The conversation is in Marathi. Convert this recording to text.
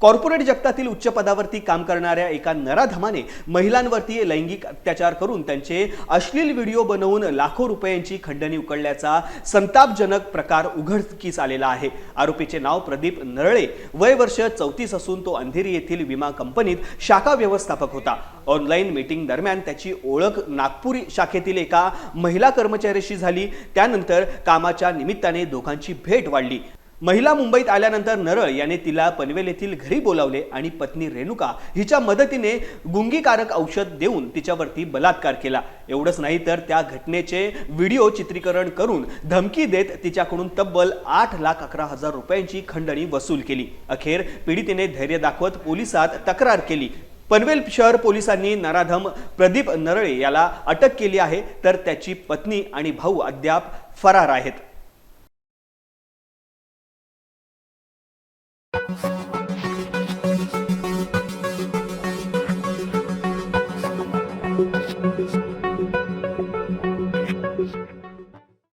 कॉर्पोरेट जगतातील उच्च पदावरती काम करणाऱ्या एका नराधमाने महिलांवरती लैंगिक अत्याचार करून त्यांचे अश्लील व्हिडिओ बनवून लाखो रुपयांची खंडणी उकळल्याचा संतापजनक प्रकार उघडकीस आलेला आहे. आरोपीचे नाव प्रदीप नरळे. वय वर्ष चौतीस असून तो अंधेरी येथील विमा कंपनीत शाखा व्यवस्थापक होता. ऑनलाईन मीटिंग दरम्यान त्याची ओळख नागपूर शाखेतील एका महिला कर्मचाऱ्याशी झाली. त्यानंतर कामाच्या निमित्ताने दोघांची भेट वाढली. महिला मुंबईत आल्यानंतर नरळ याने तिला पनवेल येथील घरी बोलावले आणि पत्नी रेणुका हिच्या मदतीने गुंगीकारक औषध देऊन तिच्यावरती बलात्कार केला. एवढंच नाही तर त्या घटनेचे व्हिडिओ चित्रीकरण करून धमकी देत तिच्याकडून तब्बल आठ लाख अकरा हजार रुपयांची खंडणी वसूल केली. अखेर पीडितेने धैर्य दाखवत पोलिसात तक्रार केली. पनवेल शहर पोलिसांनी नराधम प्रदीप नरळे याला अटक केली आहे तर त्याची पत्नी आणि भाऊ अद्याप फरार आहेत. Thank